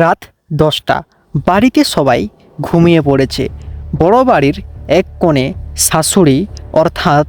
রাত দশটা। বাড়িতে সবাই ঘুমিয়ে পড়েছে। বড় বাড়ির এক কোণে শাশুড়ি অর্থাৎ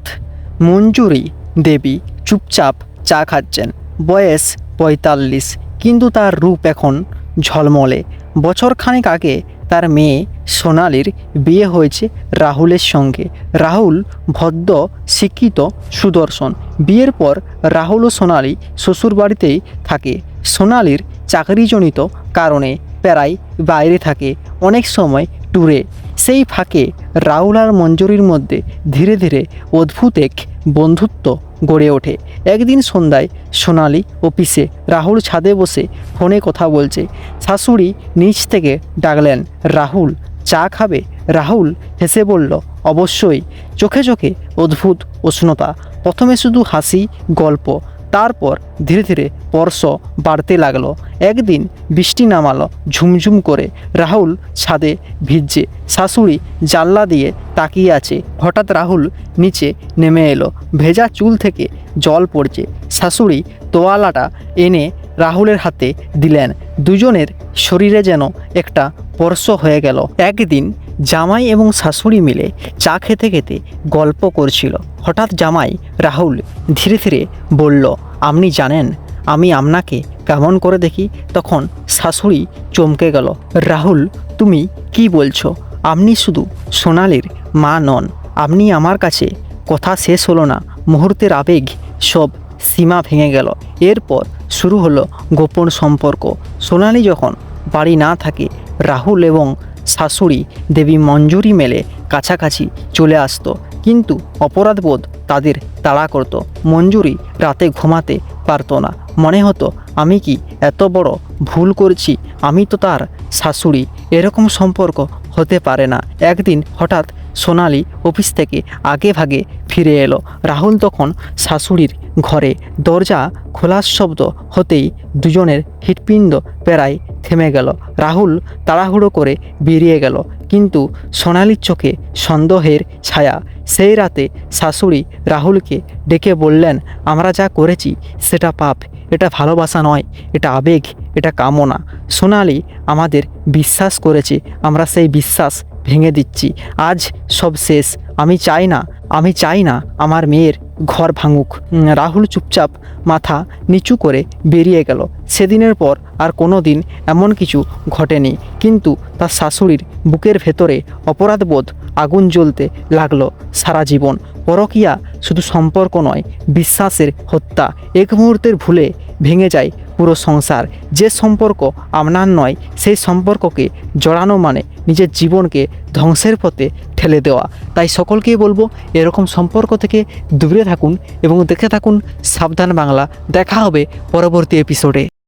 মঞ্জুরি দেবী চুপচাপ চা খাচ্ছেন। বয়স পঁয়তাল্লিশ, কিন্তু তার রূপ এখন ঝলমলে। বছরখানেক আগে তার মেয়ে সোনালির বিয়ে হয়েছে রাহুলের সঙ্গে। রাহুল ভদ্র, শিক্ষিত, সুদর্শন। বিয়ের পর রাহুল ও সোনালি শ্বশুরবাড়িতেই থাকে। সোনালির চাকরিজনিত কারণে প্রায় বাইরে থাকে অনেক সময় ট্যুরে। সেই ফাঁকে রাহুল আর মঞ্জুরির মধ্যে ধীরে ধীরে অদ্ভুত এক বন্ধুত্ব গড়ে ওঠে। একদিন সন্ধ্যায় সোনালি অফিসে রাহুল ছাদে বসে ফোনে কথা বলছে। শাশুড়ি নিচ থেকে ডাকলেন, রাহুল, চা খাবে? রাহুল হেসে বলল, অবশ্যই। চোখে চোখে অদ্ভুত উষ্ণতা, প্রথমে শুধু হাসি, গল্প তারপর ধীরে ধীরে স্পর্শ বাড়তে লাগল। একদিন বৃষ্টি নামালো, ঝুমঝুম করে রাহুল ছাদে ভিজছে। শাশুড়ি জানলা দিয়ে তাকিয়ে আছে। হঠাৎ রাহুল নিচে নেমে এলো। ভেজা চুল থেকে জল পড়ছে। শাশুড়ি তোয়ালাটা এনে রাহুলের হাতে দিলেন। দুজনের শরীরে যেন একটা স্পর্শ হয়ে গেল। একদিন জামাই এবং শাশুড়ি মিলে চা খেতে খেতে গল্প করছিল। হঠাৎ জামাই রাহুল ধীরে ধীরে বলল, আপনি জানেন, আমি আপনাকে কেমন করে দেখি? তখন শাশুড়ি চমকে গেল, রাহুল, তুমি কি বলছো? আপনি শুধু সোনালির মা নন, আপনি আমার কাছে কথা শেষ হলো না, মুহূর্তের আবেগ সব সীমা ভেঙে গেল। এরপর শুরু হলো গোপন সম্পর্ক। সোনালি যখন বাড়ি না থাকে, রাহুল এবং শাশুড়ি দেবী মঞ্জুরি মেলে কাছাকাছি চলে আসতো। কিন্তু অপরাধবোধ তাদের তাড়া করত। মঞ্জুরি রাতে ঘুমাতে পারত না। মনে হতো, আমি কি এত বড় ভুল করছি? আমি তো তার শাশুড়ি। এরকম সম্পর্ক হতে পারে না। একদিন হঠাৎ সোনালি অফিস থেকে আগে ভাগে ফিরে এলো। রাহুল তখন শাশুড়ির ঘরে। দরজা খোলার শব্দ হতেই দুজনের হৃৎপিণ্ড প্রায় থেমে গেল। রাহুল তাড়াহুড়ো করে বেরিয়ে গেল, কিন্তু সোনালির চোখে সন্দেহের ছায়া। সেই রাতে শাশুড়ি রাহুলকে ডেকে বললেন, আমরা যা করেছি সেটা পাপ, এটা ভালোবাসা নয়, এটা আবেগ, এটা কামনা। সোনালি আমাদের বিশ্বাস করেছে, আমরা সেই বিশ্বাস ভেঙে দিচ্ছি। আজ সব শেষ। আমি চাই না, আমি চাই না আমার মেয়ের ঘর ভাঙুক। রাহুল চুপচাপ মাথা নিচু করে বেরিয়ে গেল। সেদিনের পর আর কোনো দিন এমন কিছু ঘটেনি। কিন্তু তার শাশুড়ির বুকের ভেতরে অপরাধবোধ আগুন জ্বলতে লাগল সারা জীবন। পরকিয়া শুধু সম্পর্ক নয়, বিশ্বাসের হত্যা। এক মুহূর্তের ভুলে ভেঙে যায় পুরো সংসার, যে সম্পর্ক আপনার নয়, সেই সম্পর্ককে জড়ানো মানে নিজের জীবনকে ধ্বংসের পথে ঠেলে দেওয়া। তাই সকলকেই বলব, এরকম সম্পর্ক থেকে দূরে থাকুন এবং দেখে থাকুন সাবধান বাংলা। দেখা হবে পরবর্তী এপিসোডে